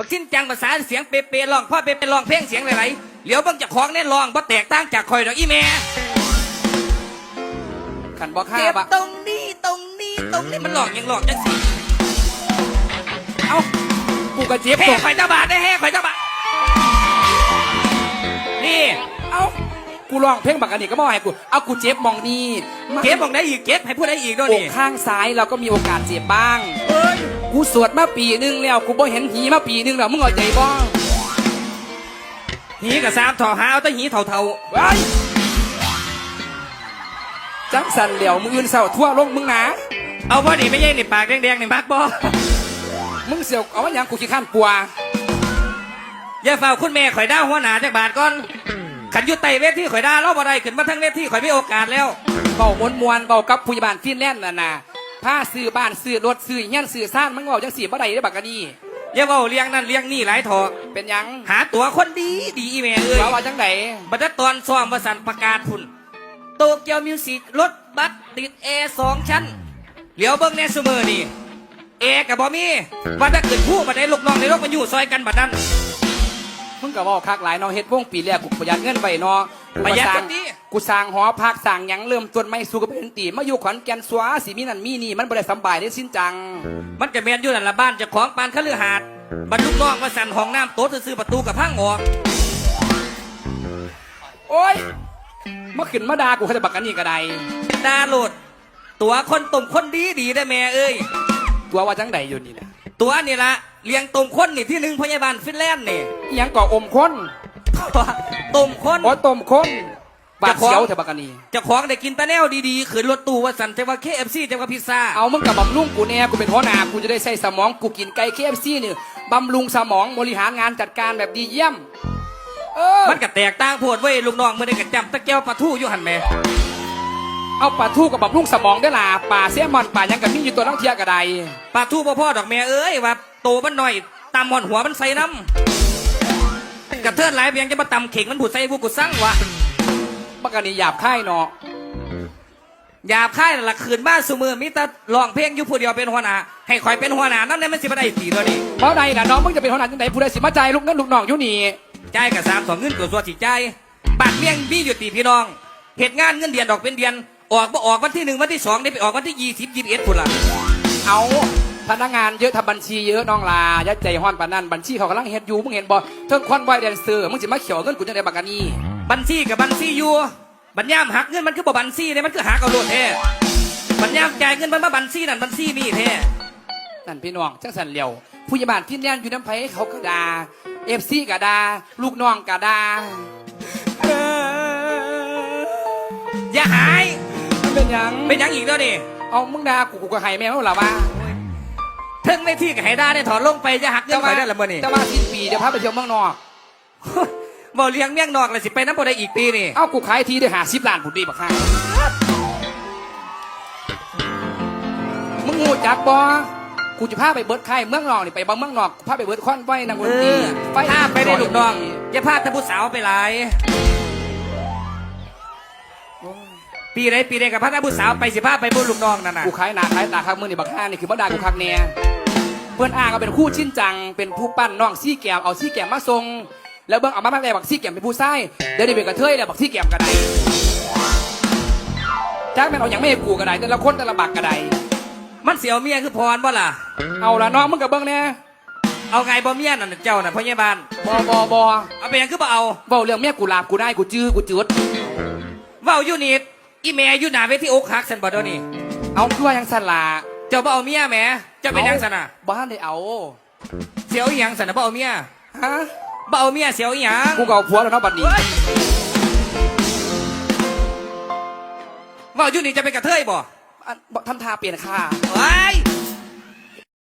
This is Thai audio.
บักชิ้นจังภาษาเสียงเปเปร้องพ่อเปเปร้องเพลงเสียงไหลๆเหลียวเบิ่งเจากของแน่ร้องบ่แตกต่างจากคอยดอกอีแม่ขันบอกห้าเจ็บบะตรงนี้ตรงนี้ตรงนี้มันร้องยังร้องจังสิเอ้ากูก็เจ็บแห่ตรงข่อยเจ้าบาทได้แห่ข่อยเจ้าบาท ร้องเพลงบักอันนี้ก็บ่ให้กูเอากูเจ็บมองนี่เก็บบอกได้อีกเก็บให้พูดได้อีกด้วยอกนี่ข้างซ้ายเราก็มีโอกาสเจ็บบ้าง เอ้ยกูสวดมาปีนึงแล้วกูบ่เห็นหีมาปีนึงแล้วมึงเอาใจบ้างหีกับสามถอหาเอาแต่หีเท่าเท่าไว้จังสันเหลียวมึงอื่นเศร้าทั่วโลกมึงนะๆเอาบ่นี่ไม่ใช่นี่ปากแดงๆนี่มักบ่มึงเสียวเอาว่าหยังกูขี้ข้านปัวอย่าเฝ้าคุณแม่ข่อยด้าหัวหนาจากบาทก่อน ขันอยุไตเวทีข่อยด้าเราบ่ได้ขึ้นมาทั้งเวทีข่อยมีโอกาสแล้วเบามวนมวนๆเบากับผู้ใหญ่บ้านฟินแลนด์น่ะนะผ้าซื้อบ้านซื้อรถซื้อเงี้ยนซื้อซ่านมึงเบาจังสีบ่ได้ได้อบักกะนี่อย่าเว้าเลี้ยงนั่นเลี้ยงนี่หลายถอเป็นหยังหาตัวคนดีดีอีแม่เอ้ยว่าว่าจังไดบัดตอนซ้อมวสันประกาศพุ่นโตเกียวมิวสิกรถบัสติดเอสองชั้น เหลียวเบิ้งแน่เสมอนี่เอกับบอมี่ว่าถ้าเกิดผู้มาได้ลูกน้องในโลกมันอยู่ซอยกันบัดนั้น มึงก็เว่าคักหลายเนาะเฮ็ดวงปีแรกกูประหยัดเงินไว้เนาะประหยัดกูสร้าจังงนี้กูสร้างหอพักสร้างหยังเริ่มต้นไม่สู้กับเป็นตีมาอยู่ขอนแก่นสวาสิมีนั่นมีนี่มันบ่ได้สำบายได้สิ้นจัง มันจะแมนอยู่นั่นละบ้านเจะของปานคฤหาสน์บรรลุกน้องว่าสั่นห้องน้ำโต๊ะซื้อประตูกับพังออกโอ้ยมาขึ้นมาด่ากูเขาจะบักกันนี่ก็ได้ดาโหลด ตัวคนตุ่มคนดีดีได้แม่เอ้ย ตัวว่าจังไดอยู่นี่นะตัวนี่ละ เลี้ยงตุ่มคนนี่ที่หนึ่งพยาบาลฟินแลนด์นี่อิหยังก่ออมคนตุ่มคนโอ้ยต้มคนบาดจะขอเสียวแต่บักกันนี่เจะของได้กินตะแนวดีๆขืนรถตู้ว่าสั่นจะว่าเคเอฟซีจะว่าพิซซ่าเอามึงกับบำรุงกูแน่กูเป็นหัวหน้ากูจะได้ใส่สมองกูกินไก่เคฟซีนี่บำรุงสมองบริหารงานจัดการแบบดีเยี่ยม เออมันก็แตกต่างโพดเว้ยลูกน้องมื่อได้กระจับตะแก้วปลาทู่อยู่หันแหม่เอาปลาทูกับบำรุงสมองได้อล่ะปลาเสียมอนปลาหยังกับมีอยู่ตัวลังเทียกระไดปลาทู่พ่อพ่อดอกแม่เอ้ยว่า โตมันหน่อยตำหอนหัวมันใส่น้ำกระเทิดหลายเพียงจะมาตำเข่งมันผุดใส่พวกกูสั่งวะบักกันนี่หยาบค่ายเนาะหยาบค่ายนั่นละคืนบ้านสุมือมิตรร้องเพลงอยู่ผู้เดียวเป็นหัวหน้าให้คอยเป็นหัวหน้านั่นเนี่ยมันสิบได้ตีตัวนี้เพราะใดล่ะน้องมึงจะเป็นหัวหน้าจังไดผู้ใดสิมาใจายลูกนั่นลูกน้องอยู่นี่จ่ายกับสามสองเงินตัวส่วนสิจ่ายบาทเมี่ยงมีอยู่ตีพี่น้องเหตุงานเงินเดือนดอกเป็นเดือนออกบ่ออกวันที่หนึ่งวันที่สองได้ไปออกวันที่ยี่สิบยี่สิบเอ็ดพุ่นละเอา พนักงานเยอะทำบัญชีเยอะน้องลายัดใจห้อนปานนั่นบัญชีเขากำลังเฮ็ดอยู่มึงเห็นบ่เทิงคอนไวแดนเซอร์มึงสิมาเขียวเงินกูจังไดบักกันนี่บัญชีกับบัญชีอยู่ บัญยามหักเงินมันคือบ่บัญชีเนี่ยมันคือหักเอาโลดแท้บัญยามจ่ายเงินมันมาบัญชีนั่นบัญชีนี่แท้นั่นพี่น้องจังสันเหลียวผู้ใหญ่บ้านที่แน่นอยู่น้ำไผเขาก็ด่าเอฟซีก็ด่าลูกน้องก็ด่าอย่าหายมันเป็นหยังเป็นหยังอีกแล้วนี่เอามึงด่ากูกูก็ให้แม่งแล้วล่ะว่า เทิงในที่กับให้ได้ได้ถอนลงไปจะหักเงินไปได้ละมื่อนี่แต่ว่าสิ้นปีเดี๋ยวพาไปเที่ยวเมืองนอกบ่เลี้ยงเมี่ยงนอกเลยสิไปน้ำบ่ได้อีกปีนี่เอ้ากูขายทีได้หาสิบล้านผุดดีบักฮ่ามึงงูจักบ่กูจะพาไปเบิร์ดค่ายเมืองนอกนี่ไปบ้าเมืองนอกกูพาไปเบิร์ดคอนไว้นางเอวันตีอพาไปได้ลูกน้องอย่าพาแต่ผู้สาวไปหลาย ปีไหนปีไหนกับพาแต่ผู้สาวไปสิพาไปบุญลูกน้องนั่นน่ะกูขายหนาขายตาคักมือนี่บักฮ่านี่คือบ่ด่ากูคักแน่เพื่อนอ้างก็เป็นคู่ชิ้นจัง เป็นผู้ปั้นน้องซี่แก้มเอาซี่แก้มมาส่งแล้วเบิ่งเอามาแม่บักซี่แก้มเป็นผู้ชายเดี๋ยวนี้เป็นกระเทยแล้วบักซี่แก้มกระไดจ้างแม่นเอาอย่างไม่ให้กูกระไดแต่ละคนแต่ละบักกระไดมันเสียวเมียคือพรบ่ล่ะ เอาละน้องมึงกับเบิ้งแน่เอาไงบ่เมียนั่นนะเจ้าน่ะพ่อใหญ่บ้านบอบอบอเอาไปหยังคือบ่เอาเบาเรื่องเมียกูลาบกูได้กูจื้อกูจืดเว้าอยู่นี่ อีแม่อยู่หน้าเวทีอกหักสันบ่เดี๋ยวนี้เอาคือว่ายังสั่นละเจ้าบ่เอาเมียแหมเจ้าเป็นหยังสันน่ะบ้านได้เอา เสียวอีหยังสันน่ะบ่เอาเมียฮะ บ่เอาเมียเสียวอีหยังกูก็เอาผัวแล้วเนาะบัดนี้เฮ้ยเว้าอยู่นี่จะเป็นกระเทยบ่อันบ่ทำทาเปลี่ยนค่าไว้ย